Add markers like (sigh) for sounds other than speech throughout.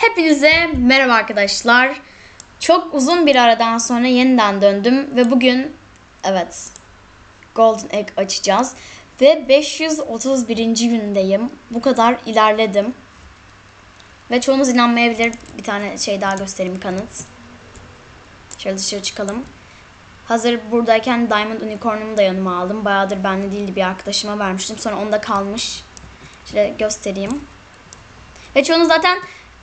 Hepinize merhaba arkadaşlar. Çok uzun bir aradan sonra yeniden döndüm ve bugün evet Golden Egg açacağız. Ve 531. gündeyim. Bu kadar ilerledim. Ve çoğunuz inanmayabilir. Bir tane şey daha göstereyim kanıt. Şöyle dışarı çıkalım. Hazır buradayken Diamond Unicorn'umu da yanıma aldım. Bayağıdır bende değildi bir arkadaşıma vermiştim. Sonra onda kalmış. Şöyle göstereyim. Ve çoğunuz zaten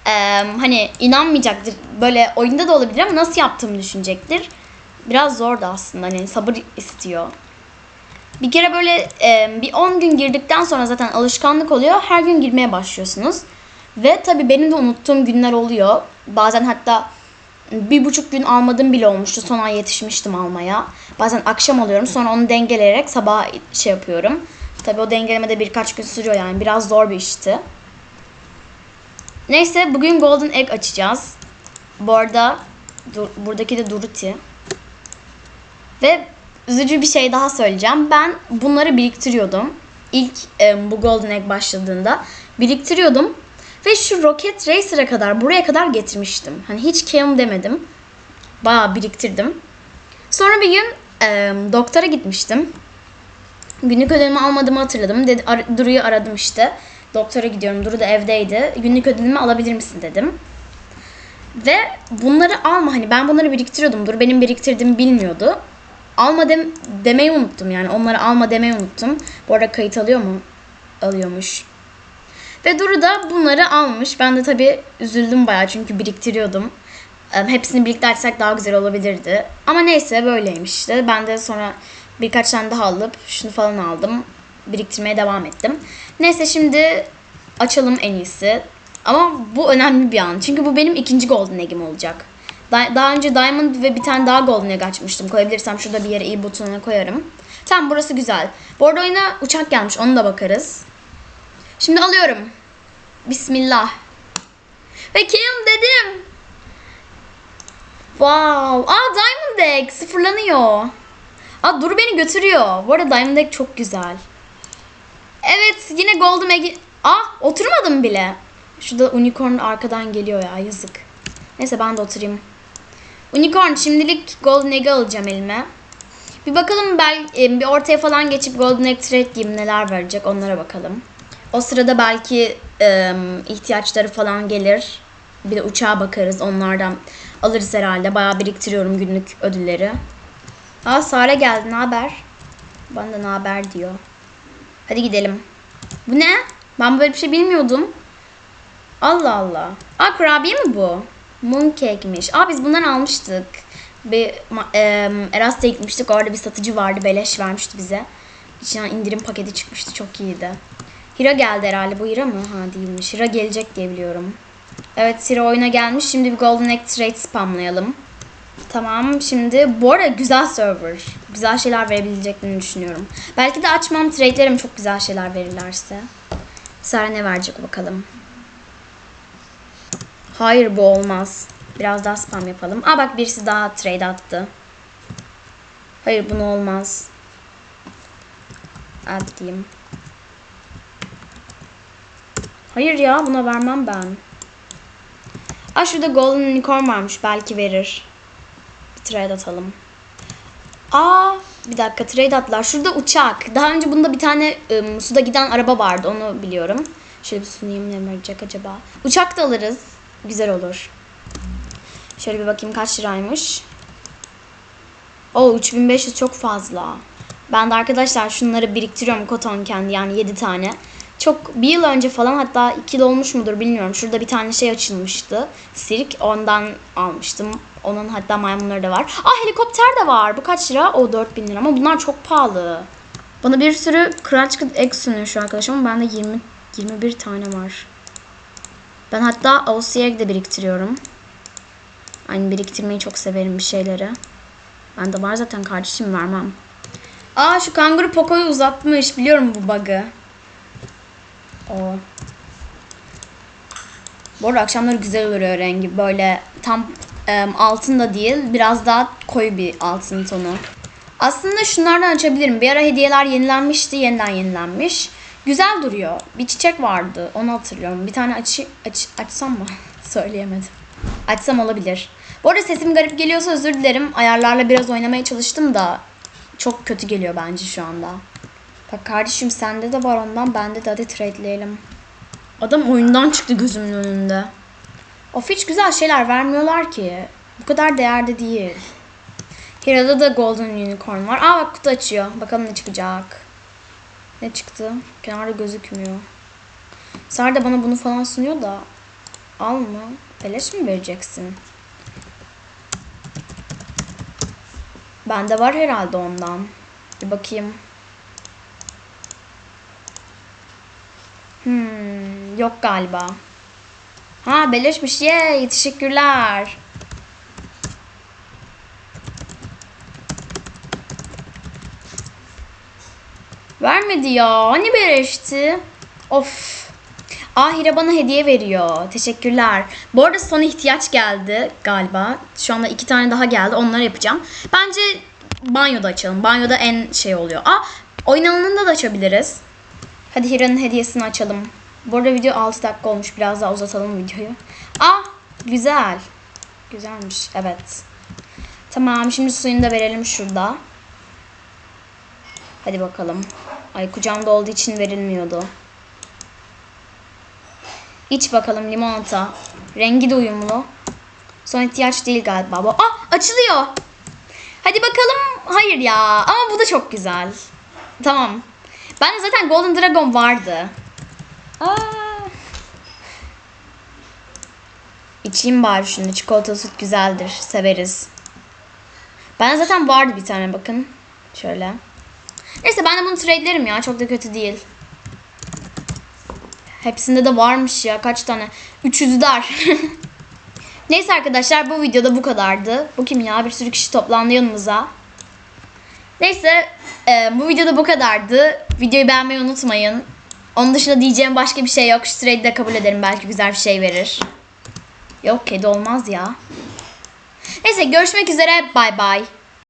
eee, hani inanmayacaktır. Böyle oyunda da olabilir ama nasıl yaptığımı düşünecektir. Biraz zor da aslında. Hani sabır istiyor. Bir kere böyle eee, bir 10 gün girdikten sonra zaten alışkanlık oluyor. Her gün girmeye başlıyorsunuz. Ve tabii benim de unuttuğum günler oluyor. Bazen hatta bir buçuk gün almadım bile olmuştu. Son ay yetişmiştim almaya. Bazen akşam alıyorum. Sonra onu dengeleyerek sabah şey yapıyorum. Tabii o dengeleme de birkaç gün sürüyor yani. Biraz zor bir işti. Neyse bugün Golden Egg açacağız. Bu arada dur- buradaki de Duruti. Ve üzücü bir şey daha söyleyeceğim. Ben bunları biriktiriyordum. İlk e, bu Golden Egg başladığında biriktiriyordum. Ve şu Rocket Racer'a kadar buraya kadar getirmiştim. Hani hiç Keum demedim. Bayağı biriktirdim. Sonra bir gün e, doktora gitmiştim. Günlük ödevimi almadığımı hatırladım. Dedi, ar- Duru'yu aradım işte. Doktora gidiyorum. Duru da evdeydi. Günlük ödevimi alabilir misin dedim. Ve bunları alma hani ben bunları biriktiriyordum. Duru benim biriktirdiğimi bilmiyordu. Alma dem demeyi unuttum yani. Onları alma demeyi unuttum. Bu arada kayıt alıyor mu? Alıyormuş. Ve Duru da bunları almış. Ben de tabii üzüldüm bayağı çünkü biriktiriyordum. Hepsini birlikte açsak daha güzel olabilirdi. Ama neyse böyleymiş işte. Ben de sonra birkaç tane daha alıp şunu falan aldım. Biriktirmeye devam ettim. Neyse şimdi açalım en iyisi. Ama bu önemli bir an. Çünkü bu benim ikinci Golden Egg'im olacak. Da- Daha önce Diamond ve bir tane daha Golden Egg açmıştım. Koyabilirsem şurada bir yere iyi butonuna koyarım. Tamam burası güzel. Bu arada oyuna uçak gelmiş. Onu da bakarız. Şimdi alıyorum. Bismillah. Ve kim dedim. Wow. Aa Diamond Egg sıfırlanıyor. Aa Duru beni götürüyor. Bu arada Diamond Egg çok güzel. Evet yine Golden Egg. Aa oturmadım bile. Şurada Unicorn arkadan geliyor ya yazık. Neyse ben de oturayım. Unicorn şimdilik Golden Egg'i alacağım elime. Bir bakalım belki bir ortaya falan geçip Golden Egg Trade diyeyim neler verecek onlara bakalım. O sırada belki e, ihtiyaçları falan gelir. Bir de uçağa bakarız onlardan alırız herhalde. Bayağı biriktiriyorum günlük ödülleri. Aa Sare geldi ne haber? Bana da ne haber diyor. Hadi gidelim. Bu ne? Ben böyle bir şey bilmiyordum. Allah Allah. Aa kurabiye mi bu? Mooncake'miş. Aa biz bundan almıştık. Bir em, Erasmus'a gitmiştik. Orada bir satıcı vardı. Beleş vermişti bize. İçinden indirim paketi çıkmıştı. Çok iyiydi. Hira geldi herhalde. Bu Hira mı? Ha değilmiş. Hira gelecek diye biliyorum. Evet Hira oyuna gelmiş. Şimdi bir Golden Egg Trade spamlayalım. Tamam şimdi bu arada güzel server. Güzel şeyler verebileceklerini düşünüyorum. Belki de açmam trade'lerim çok güzel şeyler verirlerse. Sara ne verecek bakalım. Hayır bu olmaz. Biraz daha spam yapalım. Aa bak birisi daha trade attı. Hayır bunu olmaz. Add. Hayır ya buna vermem ben. Aa şurada Golden Unicorn varmış. Belki verir. Trade atalım. Aa bir dakika trade atlar. Şurada uçak. Daha önce bunda bir tane ım, suda giden araba vardı. Onu biliyorum. Şöyle bir sunayım ne verecek acaba. Uçak da alırız. Güzel olur. Şöyle bir bakayım kaç liraymış. Oo 3500 çok fazla. Ben de arkadaşlar şunları biriktiriyorum koton kendi yani 7 tane. Çok bir yıl önce falan hatta 2 yıl olmuş mudur bilmiyorum. Şurada bir tane şey açılmıştı. Sirk ondan almıştım. Onun hatta maymunları da var. Aa helikopter de var. Bu kaç lira? O 4000 lira ama bunlar çok pahalı. Bana bir sürü Crunch Egg sunuyor şu arkadaşım ama bende 20 21 tane var. Ben hatta OC Egg de biriktiriyorum. Aynı biriktirmeyi çok severim bir şeyleri. Bende var zaten kardeşim vermem. Aa şu kanguru Poco'yu uzatmış. Biliyorum bu bug'ı. O. Bu arada akşamları güzel oluyor rengi. Böyle tam em, altın da değil. Biraz daha koyu bir altın tonu. Aslında şunlardan açabilirim. Bir ara hediyeler yenilenmişti. Yeniden yenilenmiş. Güzel duruyor. Bir çiçek vardı. Onu hatırlıyorum. Bir tane açı, aç, açsam mı? (laughs) Söyleyemedim. Açsam olabilir. Bu arada sesim garip geliyorsa özür dilerim. Ayarlarla biraz oynamaya çalıştım da çok kötü geliyor bence şu anda. Bak kardeşim sende de var ondan bende de hadi tradeleyelim. Adam oyundan çıktı gözümün önünde. Of hiç güzel şeyler vermiyorlar ki. Bu kadar değerde değil. Hero'da da Golden Unicorn var. Aa bak kutu açıyor. Bakalım ne çıkacak. Ne çıktı? Kenarda gözükmüyor. Sar da bana bunu falan sunuyor da. Al mı? Beleş mi vereceksin? Bende var herhalde ondan. Bir bakayım. Hmm, yok galiba. Ha beleşmiş. Yay teşekkürler. Vermedi ya. Hani beleşti? Of. Ahire bana hediye veriyor. Teşekkürler. Bu arada son ihtiyaç geldi galiba. Şu anda iki tane daha geldi. Onları yapacağım. Bence banyoda açalım. Banyoda en şey oluyor. Aa, oyun alanında da açabiliriz. Hadi Hira'nın hediyesini açalım. Bu arada video 6 dakika olmuş. Biraz daha uzatalım videoyu. Aa, güzel. Güzelmiş. Evet. Tamam. Şimdi suyunu da verelim şurada. Hadi bakalım. Ay kucağımda olduğu için verilmiyordu. İç bakalım limonata. Rengi de uyumlu. Son ihtiyaç değil galiba bu. Ah açılıyor. Hadi bakalım. Hayır ya. Ama bu da çok güzel. Tamam. Bende zaten Golden Dragon vardı. Aa. İçeyim bari şunu. Çikolatalı süt güzeldir. Severiz. Ben zaten vardı bir tane bakın. Şöyle. Neyse ben de bunu trade'lerim ya. Çok da kötü değil. Hepsinde de varmış ya. Kaç tane? 300 dar. (laughs) Neyse arkadaşlar bu videoda bu kadardı. Bu kim ya? Bir sürü kişi toplandı yanımıza. Neyse e, bu videoda bu kadardı. Videoyu beğenmeyi unutmayın. Onun dışında diyeceğim başka bir şey yok. Şu de kabul ederim. Belki güzel bir şey verir. Yok kedi olmaz ya. Neyse görüşmek üzere. Bay bay.